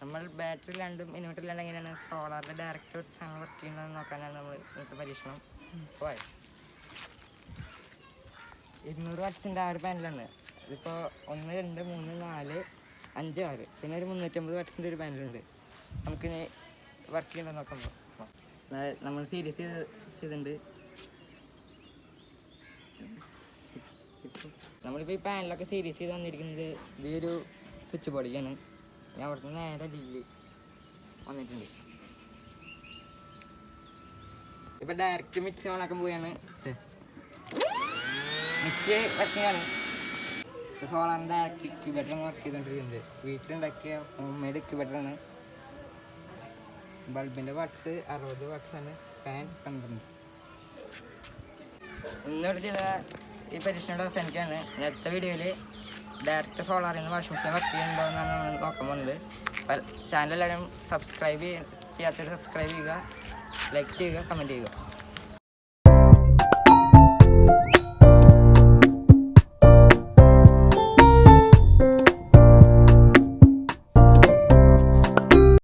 നമ്മൾ ബാറ്ററി രണ്ടും ഇൻവെർട്ടർ രണ്ടും എങ്ങനെയാണ്? സോളാറിന്റെ ഡയറക്റ്റ് സാധനം വർക്ക് ചെയ്യുന്നത് നോക്കാനാണ് നമ്മൾ ഇന്നത്തെ പരീക്ഷണം. പോയത് ഇരുന്നൂറ് വാട്ട്സിന്റെ ആ ഒരു പാനലാണ് ഇതിപ്പോൾ ഒന്ന് രണ്ട് മൂന്ന് നാല് അഞ്ച് ആറ്. പിന്നെ ഒരു മുന്നൂറ്റമ്പത് വാട്ട്സിന്റെ ഒരു പാനലുണ്ട് നമുക്കിനി വർക്ക് ചെയ്യണം നോക്കുമ്പോൾ നമ്മൾ സീരീസ് ചെയ്ത് ചെയ്തിട്ടുണ്ട്. നമ്മളിപ്പോൾ ഈ പാനലൊക്കെ സീരീസ് ചെയ്ത് വന്നിരിക്കുന്നത് ഈ ഒരു സ്വിച്ച് ബോർഡിലാണ് ഞാൻ അവിടുന്ന് നേരെ ഡില്ലി വന്നിട്ടുണ്ട്. ഇപ്പൊ ഡയറക്റ്റ് മിക്സി ഓണാക്കാൻ പോവുകയാണ് മിക്സി വർക്കിംഗാണ് സോളാറിന്റെ ഡയറക്റ്റ് ഇക്യുബേറ്ററാണ് വർക്ക് ചെയ്തുകൊണ്ടിരിക്കുന്നത് വീട്ടിലുണ്ടാക്കിയ ഹോം മെയ്ഡ് ഇക്യുബേറ്ററാണ് ബൾബിന്റെ വാട്ട്സ് അറുപത് വാട്ട്സാണ് ഫാൻ പന്ത്രണ്ട് ഇന്നിവിടെ ചെയ്ത ഈ പരീക്ഷണയുടെ സെന്റാണ് അടുത്ത വീഡിയോയിൽ ഡയറക്റ്റ് സോളാറിൽ നിന്ന് വാഷിംഗ് മെഷീൻ വർക്ക് ചെയ്യുന്നുണ്ടോ എന്നാണ് നമ്മൾ നോക്കാൻ പോകുന്നത് ചാനൽ എല്ലാവരും സബ്സ്ക്രൈബ് ചെയ്യാത്തവർ സബ്സ്ക്രൈബ് ചെയ്യുക ലൈക്ക് ചെയ്യുക കമന്റ് ചെയ്യുക